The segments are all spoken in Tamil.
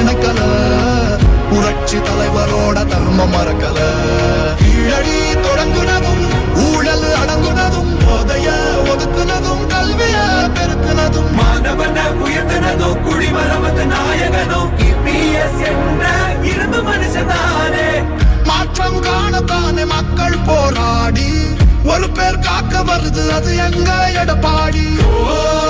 நினைக்கல. புரட்சி தலைவரோட தர்மம் மறக்கல. கீழடி தொடங்குனதும் ஊழல் அடங்குனதும் போதைய ஒதுக்குனதும் கல்விய பெருக்குனதும். மாணவன உயர்த்தினதோ குடிமரமத்து நாயகனோ இபிஎஸ் என்ற இரும்பு மனுஷனானே மாற்றம் காணத்தானே மக்கள் போராடி. ஒரு பேர் காக்க வருது அது எங்க எடப்பாடி? புரட்சி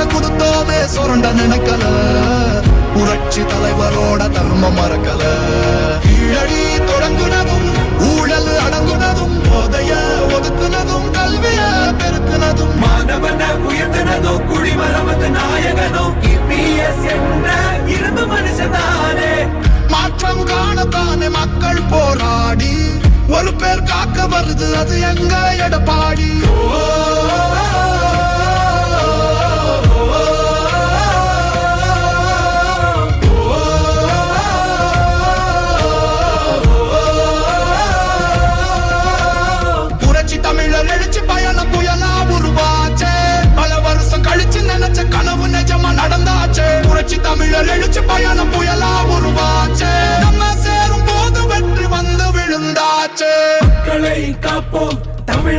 வளர்ச்சிய கொடுத்தோமே சுரண்ட நினைக்கல. புரட்சி தலைவரோட தர்மம் மறக்கல. கீழடி தொடங்குனதும் ஊழல் அடங்குனதும் போதைய ஒதுக்குனதும் கல்விய பெருக்குனதும். மாணவன உயர்த்தினதோ குடிமரமத்து நாயகனோ இபிஎஸ் என்ற இரும்பு மனுஷனானே மாற்றம் காணத்தானே மக்கள் போராடி. ஒரு பேர் காக்க வருது அது எங்க எடப்பாடி? புரட்சி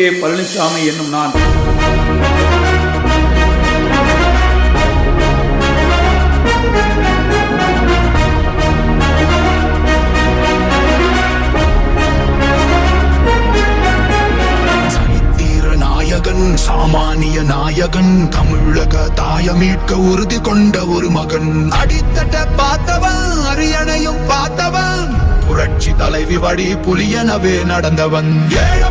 கே பழனிசாமி என்னும் நான். நாயகன் சாமானிய நாயகன் தமிழக தாய மீட்க உறுதி கொண்ட ஒரு மகன். அடித்தட்ட பார்த்தவன் அரியணையும் பார்த்தவன் புரட்சி தலைவி வழி புலியனவே நடந்தவன். ஏழ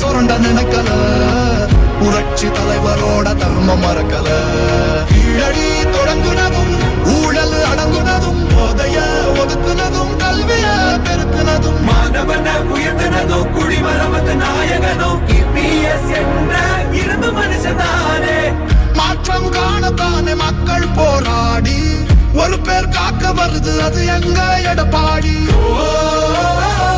சுரண்ட நினைக்கல. புரட்சி தலைவரோட தர்மம் மறக்கல. கீழடி தொடங்குனதும் ஊழல் அடங்குனதும் போதைய ஒதுக்குனதும் கல்விய பெருக்குனதும். மாணவன உயர்த்தினதோ குடிமரமத்து நாயகனோ இபிஎஸ் என்ற இரும்பு மனுஷனானே மாற்றம் காணத்தானே மக்கள் போராடி. ஒரு பேர் காக்க வருது அது எங்க எடப்பாடி? புரட்சி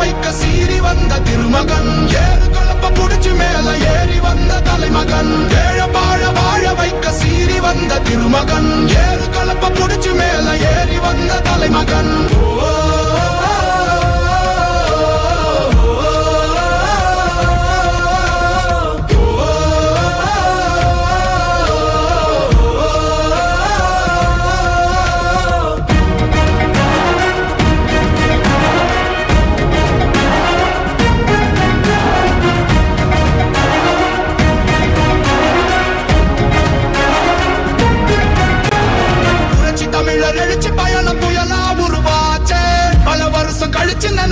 வைக்க சீறி வந்த திருமகன். ஏறு கலப்ப புடிச்சு மேல ஏறி வந்த தலை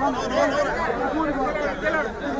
no, no, no, no,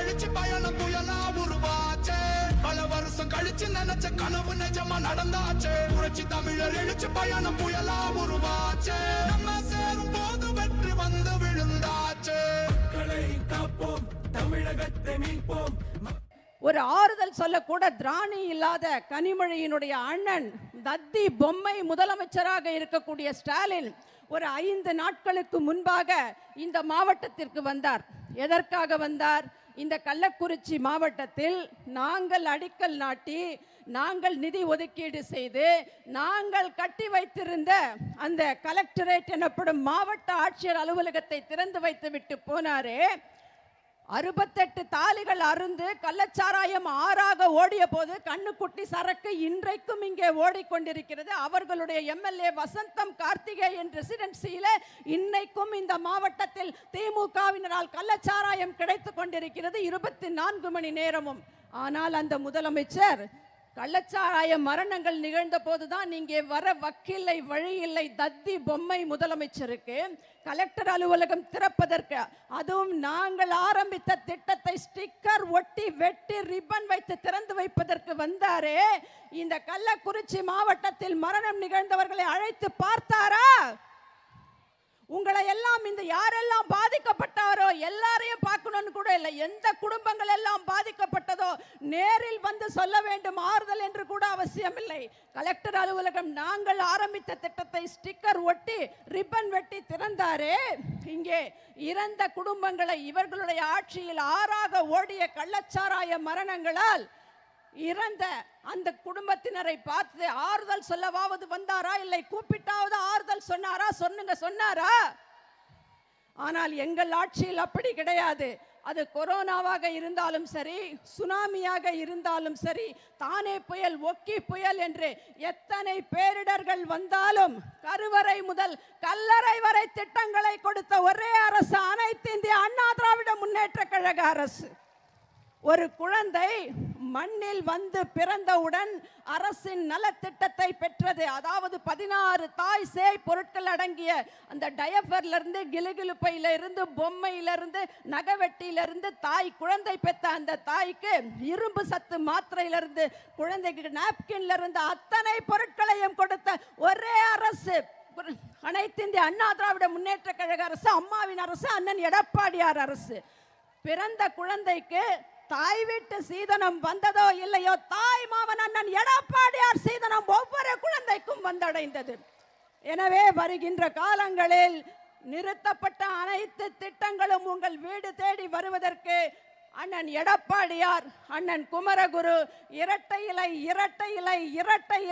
எழுச்சி பயணம் புயலா உருவாச்சே. பல வருஷம் கழிச்சு நினைச்ச கனவு நிஜமா நடந்தாச்சே. புரட்சி தமிழர் எழுச்சி பயணம் புயலா உருவாச்சே. நம்ம சேரும் போது வெற்றி வந்து விழுந்தாச்சே. மக்களை காப்போம் தமிழகத்தை மீட்போம். ஒரு ஆறுதல் சொல்லக்கூட திராணி இல்லாத கனிமொழியினுடைய அண்ணன் தத்தி பொம்மை முதலமைச்சராக இருக்கக்கூடிய ஸ்டாலின் ஒரு ஐந்து நாட்களுக்கு முன்பாக இந்த மாவட்டத்திற்கு வந்தார். எதற்காக வந்தார்? இந்த கள்ளக்குறிச்சி மாவட்டத்தில் நாங்கள் அடிக்கல் நாட்டி நாங்கள் நிதி ஒதுக்கீடு செய்து நாங்கள் கட்டி வைத்திருந்த அந்த கலெக்டரேட் எனப்படும் மாவட்ட ஆட்சியர் அலுவலகத்தை திறந்து வைத்து விட்டு போனாரே அறுபத்தெட்டு தாலிகள் அருந்து கள்ளச்சாராயம் ஆறாக ஓடிய போது கண்ணுக்குட்டி சரக்கு இன்றைக்கும் இங்கே ஓடிக்கொண்டிருக்கிறது. அவர்களுடைய எம்எல்ஏ வசந்தம் கார்த்திகேயன் ரெசிடென்சியில இன்னைக்கும் இந்த மாவட்டத்தில் திமுகவினரால் கள்ளச்சாராயம் கிடைத்து கொண்டிருக்கிறது இருபத்தி நான்கு மணி நேரமும். ஆனால் அந்த முதலமைச்சர் கள்ளச்சாராய மரணங்கள் நிகழ்ந்த போதுதான் இங்கே வர வக்கில்லை வழி இல்லை தத்தி பொம்மை முதலமைச்சருக்கு கலெக்டர் அலுவலகம் திறப்பதற்கு. அதுவும் நாங்கள் ஆரம்பித்த திட்டத்தை ஸ்டிக்கர் ஒட்டி வெட்டி ரிப்பன் வைத்து திறந்து வைப்பதற்கு வந்தாரே. இந்த கள்ளக்குறிச்சி மாவட்டத்தில் மரணம் நிகழ்ந்தவர்களை அழைத்து பார்த்தாரா? உங்களை எல்லாம் இந்த யாரெல்லாம் பாதிக்கப்பட்டாரோ எல்லாரையும் சொல்லணும்னு கூட இல்லை. எந்த குடும்பங்கள் எல்லாம் பாதிக்கப்பட்டதோ நேரில் வந்து சொல்ல வேண்டும். ஆறுதல் என்று கூட அவசியம் இல்லை கலெக்டர் அலுவலகம் நாங்கள் ஆரம்பித்த திட்டத்தை ஸ்டிக்கர் ஒட்டி ரிப்பன் வெட்டி திறந்தாரே. இங்கே இறந்த குடும்பங்களை இவர்களுடைய ஆட்சியில் ஆறாக ஓடிய கள்ளச்சாராய மரணங்களால் இறந்த அந்த குடும்பத்தினரை பார்த்து ஆறுதல் சொல்லவாவது வந்தாரா? இல்லை கூப்பிட்டாவது ஆறுதல் சொன்னாரா? சொன்னுங்க சொன்னாரா? ஆனால் எங்கள் ஆட்சியில் அப்படி கிடையாது. அது கொரோனாவாக இருந்தாலும் சரி சுனாமியாக இருந்தாலும் சரி தானே புயல் ஒக்கி புயல் என்று எத்தனை பேரிடர்கள் வந்தாலும் கருவறை முதல் கல்லறை வரை திட்டங்களை கொடுத்த ஒரே அரசு அனைத்து இந்திய அண்ணா திராவிட முன்னேற்ற கழக அரசு. ஒரு குழந்தை மண்ணில் வந்து பிறந்தவுடன் அரசின் நலத்திட்டத்தை பெற்றது. அதாவது பதினாறு தாய் சேய் பொருட்கள் அடங்கிய அந்த டயஃபர்லேருந்து கிலுகிலுப்பையில இருந்து பொம்மையிலிருந்து தாய் குழந்தை பெற்ற அந்த தாய்க்கு இரும்பு சத்து மாத்திரையிலிருந்து குழந்தைக்கு நாப்கின்ல இருந்து அத்தனை பொருட்களையும் கொடுத்த ஒரே அரசு. அனைத்து இந்திய அண்ணா திராவிட முன்னேற்ற கழக அரசு அம்மாவின் அரசு அண்ணன் எடப்பாடியார் அரசு. பிறந்த குழந்தைக்கு தாய் வீட்டு சீதனம் வந்ததோ இல்லையோ தாய் மாமன் அண்ணன் எடப்பாடியார் சீதனம் ஒவ்வொரு குழந்தைக்கும் வந்தடைந்தது. எனவே வருகின்ற காலங்களில் நிறுத்தப்பட்ட அனைத்து திட்டங்களும் உங்கள் வீடு தேடி வருவதற்கு அண்ணன் எடப்பாடியார் அண்ணன் குமரகுரு இரட்டை இலை இரட்டை இலை இரட்டை இலை